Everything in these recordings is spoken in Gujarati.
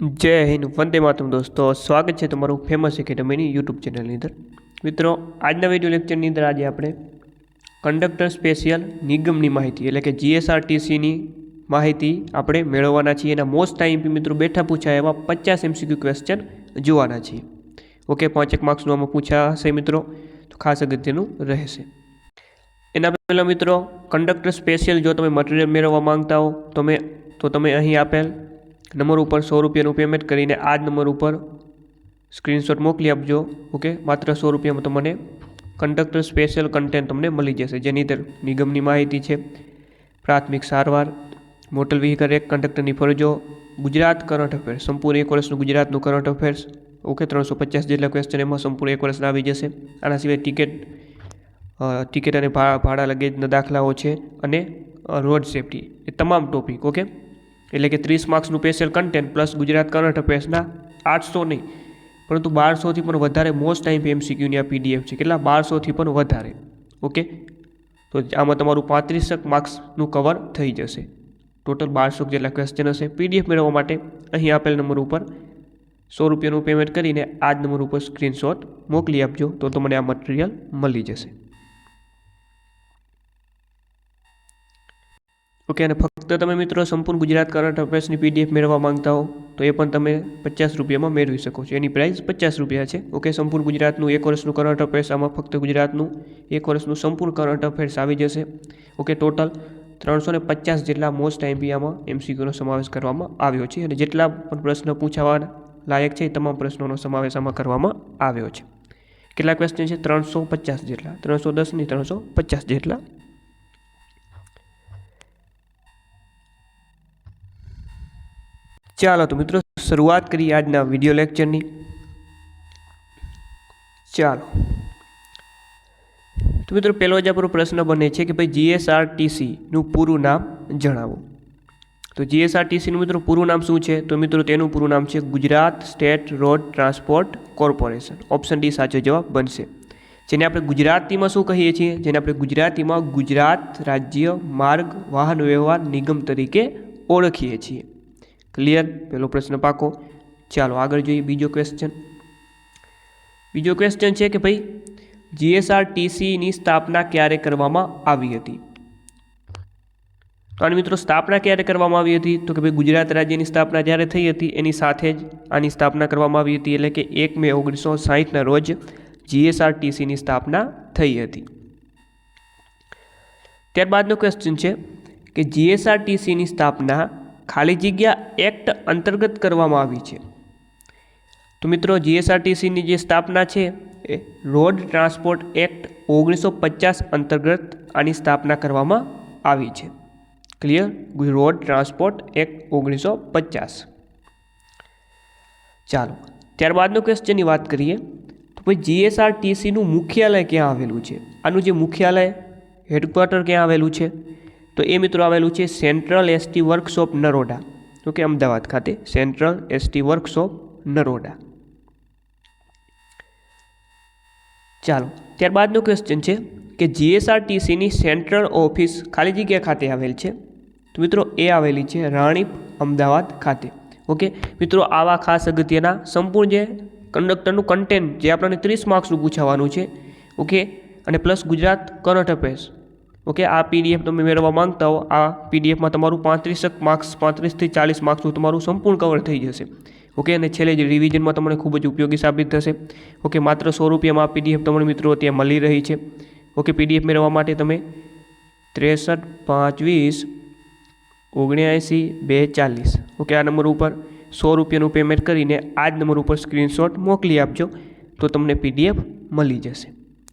જય હિન્દ, વંદે માતમ દોસ્તો. સ્વાગત છે તમારું ફેમસ એકેડમીની યુટ્યુબ ચેનલની અંદર. મિત્રો, આજના વીડિયો લેક્ચરની અંદર આજે આપણે કંડક્ટર સ્પેશિયલ નિગમની માહિતી, એટલે કે જીએસઆરટીસીની માહિતી આપણે મેળવવાના છીએ. એના મોસ્ટ ટાઈમ મિત્રો બેઠા પૂછાય એવા પચાસ એમસીક્યુ ક્વેશ્ચન જોવાના છીએ. ઓકે પાંચેક માર્ક્સનું આમાં પૂછાશે મિત્રો, તો ખાસ અગત્યનું રહેશે. એના પહેલાં મિત્રો કંડક્ટર સ્પેશિયલ જો તમે મટીરિયલ મેળવવા માંગતા હો, તો મેં તો તમે અહીં આપેલ નંબર ઉપર સો રૂપિયાનું પેમેન્ટ કરીને આ જ નંબર ઉપર સ્ક્રીનશોટ મોકલી આપજો ઓકે માત્ર સો રૂપિયામાં તમને કંડક્ટર સ્પેશિયલ કન્ટેન્ટ તમને મળી જશે, જેની અંદર નિગમની માહિતી છે, પ્રાથમિક સારવાર મોટર વ્હીકલ એક કંડક્ટરની ફરજો, ગુજરાત કરંટ અફેર્સ સંપૂર્ણ એક વર્ષનું ગુજરાતનું કરંટ અફેર્સ ઓકે ત્રણસો પચાસ જેટલા ક્વેશ્ચન એમાં સંપૂર્ણ એક વર્ષના આવી જશે. આના સિવાય ટિકિટ ટિકિટ અને ભાડા લગેજના દાખલાઓ છે અને રોડ સેફટી એ તમામ ટોપિક ઓકે એટલે કે ત્રીસ માર્ક્સનું special content plus Gujarat current અફેર્સના આઠસો નહીં. પરંતુ બારસોથી પણ વધારે મોસ્ટ ટાઈમ એમસીક્યુની આ પીડીએફ છે. કેટલા? બારસોથી પણ વધારે. ઓકે? તો આમાં તમારું પાંત્રીસક માર્ક્સનું કવર થઈ જશે. ટોટલ બારસો જેટલા ક્વેશ્ચન હશે. પીડીએફ મેળવવા માટે અહીં આપેલ નંબર ઉપર સો રૂપિયાનું પેમેન્ટ કરીને આ જ નંબર ઉપર સ્ક્રીનશોટ મોકલી આપજો. તો તમને આ મટીરિયલ મળી જશે. ઓકે, અને ફક્ત તમે મિત્રો સંપૂર્ણ ગુજરાત કરંટ અફેર્સની પીડીએફ મેળવવા માંગતા હો, તો એ પણ તમે પચાસ રૂપિયામાં મેળવી શકો છો. એની પ્રાઇસ પચાસ રૂપિયા છે. ઓકે, સંપૂર્ણ ગુજરાતનું એક વર્ષનું કરંટ અફેર્સ, આમાં ફક્ત ગુજરાતનું એક વર્ષનું સંપૂર્ણ કરંટ અફેર્સ આવી જશે. ઓકે, ટોટલ ત્રણસો ને પચાસ જેટલા મોસ્ટ ટાઈમપી આમાં એમસીક્યુનો સમાવેશ કરવામાં આવ્યો છે. અને જેટલા પણ પ્રશ્ન પૂછાવા લાયક છે, એ તમામ પ્રશ્નોનો સમાવેશ આમાં કરવામાં આવ્યો છે. કેટલા ક્વેશ્ચન છે? ત્રણસો પચાસ જેટલા. ત્રણસો દસની ત્રણસો પચાસ જેટલા ચાલો તો મિત્રો, શરૂઆત કરીએ આજના વીડિયો લેક્ચરની ચાલો. તો મિત્રો, પહેલો જ આપણો પ્રશ્ન બને છે કે ભાઈ જીએસઆરટીસીનું પૂરું નામ જણાવો. તો જીએસઆરટીસીનું મિત્રો પૂરું નામ શું છે? તો મિત્રો, તેનું પૂરું નામ છે Gujarat state road transport corporation. Option D સાચો જવાબ બનશે. જેને આપણે ગુજરાતીમાં શું કહીએ છીએ? જેને આપણે ગુજરાતીમાં ગુજરાત રાજ્ય માર્ગ વાહન વ્યવહાર નિગમ તરીકે ઓળખીએ છીએ. ક્લિયર પહેલો પ્રશ્ન પાકો. ચાલો આગળ જોઈએ બીજો ક્વેશ્ચન બીજો ક્વેશ્ચન છે કે ભાઈ જીએસઆરટીસીની સ્થાપના ક્યારે કરવામાં આવી હતી? તો આની મિત્રો, સ્થાપના ક્યારે કરવામાં આવી હતી? તો કે ભાઈ, ગુજરાત રાજ્યની સ્થાપના જ્યારે થઈ હતી, એની સાથે જ આની સ્થાપના કરવામાં આવી હતી, એટલે કે એક મે ઓગણીસો સાહીઠના રોજ જીએસઆરટીસીની સ્થાપના થઈ હતી. ત્યારબાદનો ક્વેશ્ચન છે કે જીએસઆરટીસીની સ્થાપના ખાલી જગ્યા એક્ટ અંતર્ગત કરવામાં આવી છે. તો મિત્રો, જીએસઆરટીસીની જે સ્થાપના છે, એ રોડ ટ્રાન્સપોર્ટ એક્ટ ઓગણીસો પચાસ અંતર્ગત આની સ્થાપના કરવામાં આવી છે. ક્લિયર? રોડ ટ્રાન્સપોર્ટ એક્ટ ઓગણીસો પચાસ. ચાલો, ત્યારબાદનો ક્વેશ્ચનની વાત કરીએ. તો ભાઈ, જીએસઆરટીસીનું મુખ્યાલય ક્યાં આવેલું છે? આનું જે મુખ્યાલય હેડક્વાર્ટર ક્યાં આવેલું છે? તો એ મિત્રો આવેલું છે central ST workshop Naroda okay, Ahmedabad ખાતે સેન્ટ્રલ એસટી વર્કશોપ નરોડા ચાલો, ત્યારબાદનું ક્વેશ્ચન છે કે જીએસઆરટીસીની સેન્ટ્રલ ઓફિસ ખાલી જગ્યા ખાતે આવેલ છે? તો મિત્રો, એ આવેલી છે રાણીપ, અમદાવાદ ખાતે. ઓકે, મિત્રો, આવા ખાસ અગત્યના સંપૂર્ણ જે કંડક્ટરનું કન્ટેન્ટ જે આપણને ત્રીસ માર્ક્સનું પૂછાવાનું છે, ઓકે? અને plus Gujarat current affairs okay, આ પીડીએફ તમે મેળવવા માંગતા હો, આ પીડીએફમાં તમારું પાંત્રીસક માર્ક્સ પાંત્રીસથી ચાલીસ માર્ક્સનું તમારું સંપૂર્ણ કવર થઈ જશે. ઓકે, અને છેલ્લે જ રિવિઝનમાં તમને ખૂબ જ ઉપયોગી સાબિત થશે. ઓકે, માત્ર સો રૂપિયામાં આ પીડીએફ તમને મિત્રો ત્યાં મળી રહી છે. ઓકે પીડીએફ મેળવવા માટે તમે ત્રેસઠ પાંચ વીસ ઓગણ્યાએંસી બે ચાલીસ ઓકે, આ નંબર ઉપર સો રૂપિયાનું પેમેન્ટ કરીને આ જ નંબર ઉપર સ્ક્રીનશોટ મોકલી આપજો, તો તમને પીડીએફ મળી જશે.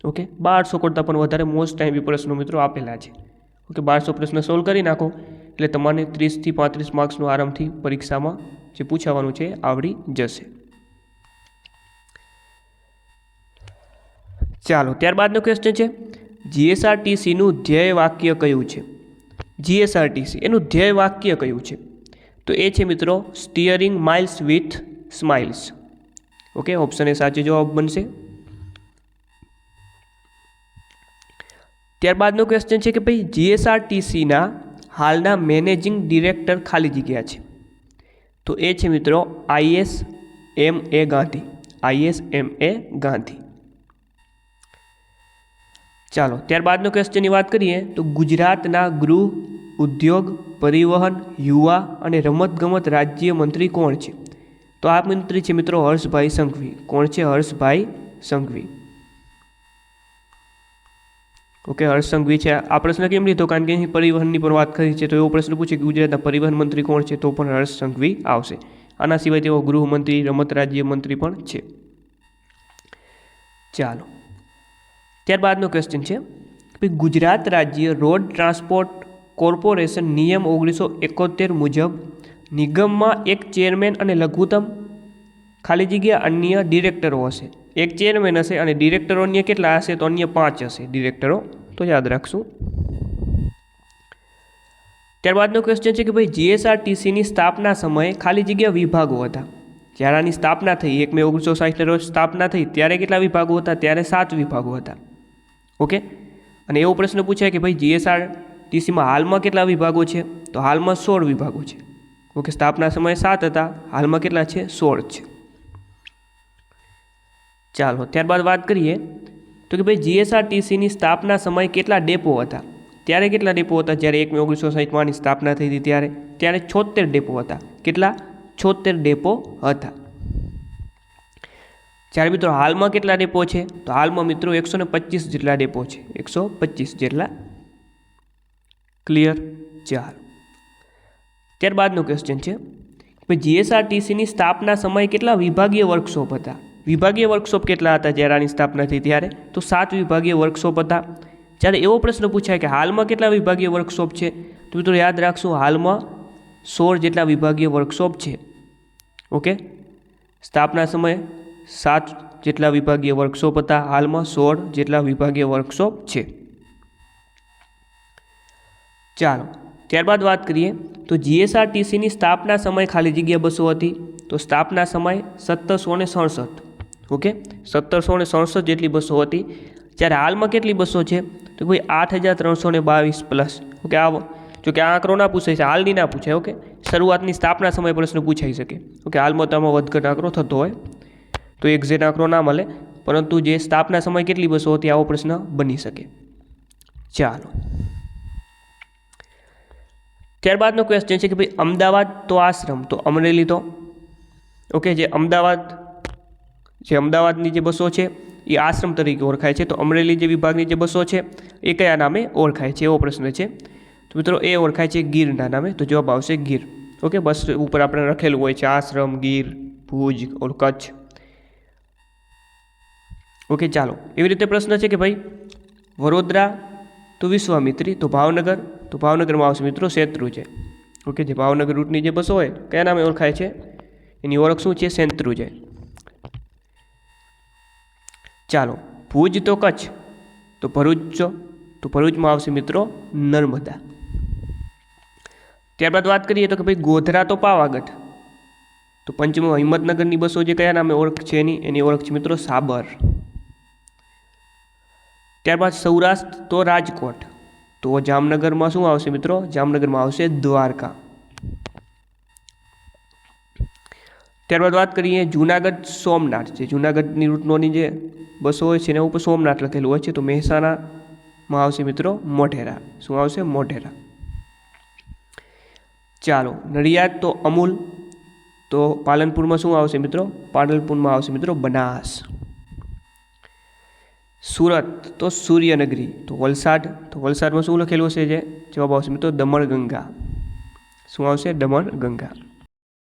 ઓકે? બારસો કરતાં પણ વધારે મોસ્ટ ટાઈમ પ્રશ્નો મિત્રો આપેલા છે. ઓકે, બારસો પ્રશ્ન સોલ્વ કરી નાખો. એટલે તમારે ત્રીસથી પાંત્રીસ માર્ક્સનું આરામથી પરીક્ષામાં જે પૂછાવાનું છે એ આવડી જશે. ચાલો, ત્યારબાદનો ક્વેશ્ચન છે. જીએસઆરટીસીનું ધ્યેય વાક્ય કયું છે? જીએસઆરટીસી એનું ધ્યેય વાક્ય કયું છે? તો એ છે મિત્રો steering miles with smiles okay option A સાચો જવાબ બનશે. ત્યારબાદનો ક્વેશ્ચન છે કે ભાઈ જીએસઆરટીસીના હાલના મેનેજિંગ ડિરેક્ટર ખાલી જગ્યા છે. તો એ છે મિત્રો IS M A Gandhi. IS M A Gandhi. ચાલો, ત્યારબાદનો ક્વેશ્ચનની વાત કરીએ, તો ગુજરાતના ગૃહ ઉદ્યોગ, પરિવહન, યુવા અને રમતગમત રાજ્ય મંત્રી કોણ છે? તો આ મંત્રી છે મિત્રો હર્ષભાઈ સંઘવી. કોણ છે? હર્ષભાઈ સંઘવી. ઓકે, હર્ષ છે. આ પ્રશ્ન કેમ લીધો? કારણ કે અહીં પરિવહનની પણ વાત કરી છે. તો એવો પ્રશ્ન પૂછે કે ગુજરાતના પરિવહન મંત્રી કોણ છે? તો પણ હર્ષ સંઘવી આવશે. આના સિવાય તેઓ ગૃહમંત્રી, રમત રાજ્ય મંત્રી પણ છે. ચાલો. ત્યારબાદનો ક્વેશ્ચન છે. ગુજરાત રાજ્ય રોડ ટ્રાન્સપોર્ટ કોર્પોરેશન નિયમ ઓગણીસો એકોતેર મુજબ નિગમમાં એક ચેરમેન અને લઘુત્તમ ખાલી જગ્યા અન્ય ડિરેક્ટરો હશે. એક ચેરમેન હશે અને ડિરેક્ટરો અન્ય કેટલા હશે? તો અન્ય પાંચ હશે. ડિરેક્ટરો તો યાદ રાખશું. ત્યારબાદનો ક્વેશ્ચન છે કે ભાઈ જીએસઆરટીસીની સ્થાપના સમયે ખાલી જગ્યા વિભાગો હતા. જ્યારે આની સ્થાપના થઈ, એક મે ઓગણીસો સાઠના રોજ સ્થાપના થઈ, ત્યારે કેટલા વિભાગો હતા? ત્યારે સાત વિભાગો હતા. ઓકે? અને એવો પ્રશ્ન પૂછાય કે ભાઈ જીએસઆરટીસીમાં હાલમાં કેટલા વિભાગો છે? તો હાલમાં સોળ વિભાગો છે. ઓકે, સ્થાપના સમયે સાત હતા, હાલમાં કેટલા છે? સોળ છે. ચાલો, ત્યારબાદ વાત કરીએ તો કે ભાઈ જીએસઆરટીસીની સ્થાપના સમયે કેટલા ડેપો હતા? ત્યારે કેટલા ડેપો હતા? જ્યારે એક મે ઓગણીસો સાહીઠમાંની સ્થાપના થઈ હતી ત્યારે ત્યારે છોતેર ડેપો હતા. કેટલા? છોતેર ડેપો હતા. જ્યારે મિત્રો હાલમાં કેટલા ડેપો છે? તો હાલમાં મિત્રો એકસો ને પચીસ જેટલા ડેપો છે. એકસો પચીસ જેટલા. ક્લિયર ચાર ત્યારબાદનો ક્વેશ્ચન છે. કે જીએસઆરટીસીની સ્થાપના સમયે કેટલા વિભાગીય વર્કશોપ હતા? વિભાગીય વર્કશોપ કેટલા હતા જ્યારે આની સ્થાપના થઈ ત્યારે? તો સાત વિભાગીય વર્કશોપ હતા. જ્યારે એવો પ્રશ્ન પૂછાય કે હાલમાં કેટલા વિભાગીય વર્કશોપ છે? તો મિત્રો યાદ રાખશું, હાલમાં સોળ જેટલા વિભાગીય વર્કશોપ છે. ઓકે સ્થાપના સમયે સાત જેટલા વિભાગીય વર્કશોપ હતા. હાલમાં સોળ જેટલા વિભાગીય વર્કશોપ છે. ચાલો, ત્યારબાદ વાત કરીએ. તો જીએસઆરટીસીની સ્થાપના સમયે ખાલી જગ્યા બસો હતી. તો સ્થાપના સમયે સત્તરસો ને સડસઠ. ઓકે? સત્તરસો ને સડસઠ જેટલી બસો હતી. જ્યારે હાલમાં કેટલી બસો છે? તો ભાઈ આઠ હજાર ત્રણસો ને બાવીસ પ્લસ ઓકે આ જો કે આ આંકડો ના પૂછાય છે, હાલની ના પૂછાય, ઓકે? શરૂઆતની સ્થાપના સમય પ્રશ્ન પૂછાઈ શકે. ઓકે, હાલમાં તો આમાં વધઘટ આંકડો થતો હોય, તો એક્ઝેક્ટ આંકડો ના મળે. પરંતુ જે સ્થાપના સમય કેટલી બસો હતી, આવો પ્રશ્ન બની શકે. ચાલો. ત્યારબાદનો ક્વેશ્ચન છે કે ભાઈ, અમદાવાદ તો આશ્રમ, તો અમરેલી તો? ઓકે, જે અમદાવાદ જે અમદાવાદની જે બસો છે, એ આશ્રમ તરીકે ઓળખાય છે. તો અમરેલી જે વિભાગની જે બસો છે, એ કયા નામે ઓળખાય છે? એવો પ્રશ્ન છે. તો મિત્રો, એ ઓળખાય છે ગીરના નામે. તો જવાબ આવશે ગીર. ઓકે, બસ ઉપર આપણે લખેલું હોય છે, આશ્રમ, ગીર, ભુજ, ઓર કચ્છ. ઓકે, ચાલો. એવી રીતે પ્રશ્ન છે કે ભાઈ, વડોદરા તો વિશ્વામિત્રી, તો ભાવનગર, તો ભાવનગરમાં આવશે મિત્રો શેત્રુંજય ઓકે, જે ભાવનગર રૂટની જે બસો હોય, કયા નામે ઓળખાય છે? એની ઓળખ શું છે? શેત્રુંજય ચાલો, ભુજ તો કચ્છ, તો ભરૂચ તો ભરૂચમાં આવશે મિત્રો નર્મદા. ત્યારબાદ વાત કરીએ તો કે ભાઈ ગોધરા તો પાવાગઢ, તો પંચમો હિંમતનગરની બસો જે કયા નામે ઓળખ છે એની એની ઓળખ છે મિત્રો સાબર. ત્યારબાદ સૌરાષ્ટ્ર તો રાજકોટ, તો જામનગરમાં શું આવશે મિત્રો? જામનગરમાં આવશે દ્વારકા. ત્યારબાદ વાત કરીએ જુનાગઢ સોમનાથ જે જુનાગઢની રૂટનોની જે બસો હોય છે, એના ઉપર સોમનાથ લખેલું હોય છે. તો મહેસાણામાં આવશે મિત્રો મોઢેરા. શું આવશે? મોઢેરા. ચાલો, નડિયાદ તો અમૂલ. તો પાલનપુરમાં શું આવશે મિત્રો? પાલનપુરમાં આવશે મિત્રો બનાસ. સુરત તો સૂર્યનગરી. તો વલસાડ, તો વલસાડમાં શું લખેલું હશે જે? જવાબ આવશે મિત્રો દમણ ગંગા શું આવશે? દમણ ગંગા